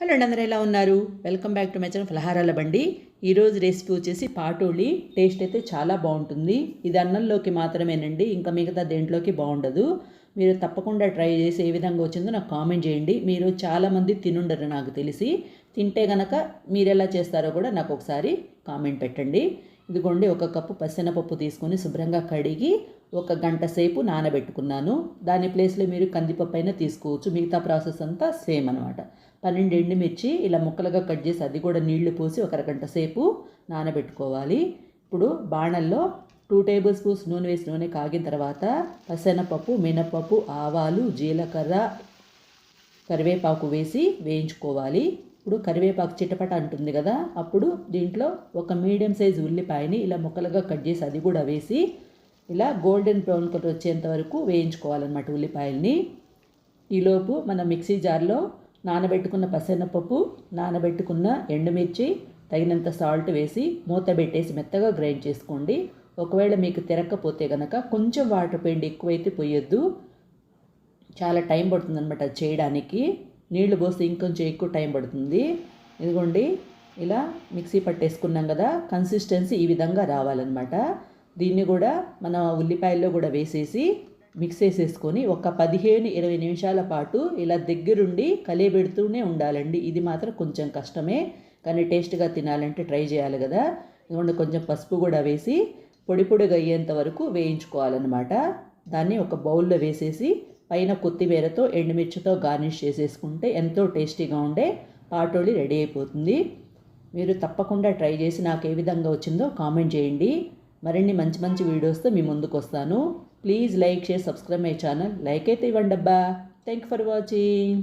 Hello అండి అందరూ ఎలా ఉన్నారు? Welcome back to my channel ఫలహారాల బండి. ఈరోజు రెసిపీ వచ్చేసి పాటోళి. టేస్ట్ అయితే చాలా బాగుంటుంది. ఇది అన్నంలోకి మాత్రమేనండి ఇంకా మిగతా దేంట్లోకి బాగుండదు. మీరు తప్పకుండా ట్రై చేసి ఏ విధంగా వచ్చిందో నాకు కామెంట్ చేయండి. మీరు చాలామంది తినుండరు నాకు తెలిసి. తింటే గనక మీరు ఎలా చేస్తారో కూడా నాకు ఒకసారి కామెంట్ పెట్టండి. ఇదిగోండి ఒక కప్పు పచ్చెనపప్పు తీసుకొని శుభ్రంగా కడిగి ఒక గంట సేపు నానబెట్టుకున్నాను. దాని ప్లేస్లో మీరు కందిపప్పు అయినా తీసుకోవచ్చు. మిగతా ప్రాసెస్ అంతా సేమ్ అనమాట పన్నెండు ఎండుమిర్చి ఇలా ముక్కలుగా కట్ చేసి అది కూడా నీళ్ళు పోసి ఒక అరగంట సేపు నానబెట్టుకోవాలి. ఇప్పుడు బాణల్లో టూ టేబుల్ స్పూన్స్ నూనె వేసి నూనె కాగిన తర్వాత పసెనపప్పు మినపప్పు ఆవాలు జీలకర్ర కరివేపాకు వేసి వేయించుకోవాలి. ఇప్పుడు కరివేపాకు చిటపట అంటుంది కదా అప్పుడు దీంట్లో ఒక మీడియం సైజు ఉల్లిపాయని ఇలా ముక్కలుగా కట్ చేసి అది కూడా వేసి ఇలా గోల్డెన్ బ్రౌన్ కలర్ వచ్చేంత వరకు వేయించుకోవాలన్నమాట ఉల్లిపాయల్ని. ఈలోపు మన మిక్సీ జార్లో నానబెట్టుకున్న పసెనపప్పు నానబెట్టుకున్న ఎండుమిర్చి తగినంత సాల్ట్ వేసి మూత పెట్టేసి మెత్తగా గ్రైండ్ చేసుకోండి. ఒకవేళ మీకు తిరక్కపోతే కనుక కొంచెం వాటర్ పిండి ఎక్కువైతే పోయొద్దు. చాలా టైం పడుతుందన్నమాట అది చేయడానికి. నీళ్ళు పోస్తే ఇంకొంచెం ఎక్కువ టైం పడుతుంది. ఇదిగోండి ఇలా మిక్సీ పట్టేసుకున్నాం కదా కన్సిస్టెన్సీ ఈ విధంగా రావాలన్నమాట. దీన్ని కూడా మన ఉల్లిపాయల్లో కూడా వేసేసి మిక్స్ చేసేసుకొని ఒక పదిహేను ఇరవై నిమిషాల పాటు ఇలా దగ్గరుండి కలియబెడుతూనే ఉండాలండి. ఇది మాత్రం కొంచెం కష్టమే కానీ టేస్ట్గా తినాలంటే ట్రై చేయాలి కదా. ఇదిగోండి కొంచెం పసుపు కూడా వేసి పొడి పొడిగా అయ్యేంత వరకు వేయించుకోవాలన్నమాట. దాన్ని ఒక బౌల్లో వేసేసి పైన కొత్తిమీరతో ఎండుమిర్చితో గార్నిష్ చేసేసుకుంటే ఎంతో టేస్టీగా ఉండే పాటోళి రెడీ అయిపోతుంది. మీరు తప్పకుండా ట్రై చేసి నాకు ఏ విధంగా వచ్చిందో కామెంట్ చేయండి. మరిన్ని మంచి మంచి వీడియోస్తో మీ ముందుకు వస్తాను. Please like share subscribe my channel. Like అయితే ఇవ్వండి అబ్బా థ్యాంక్ ఫర్ వాచింగ్.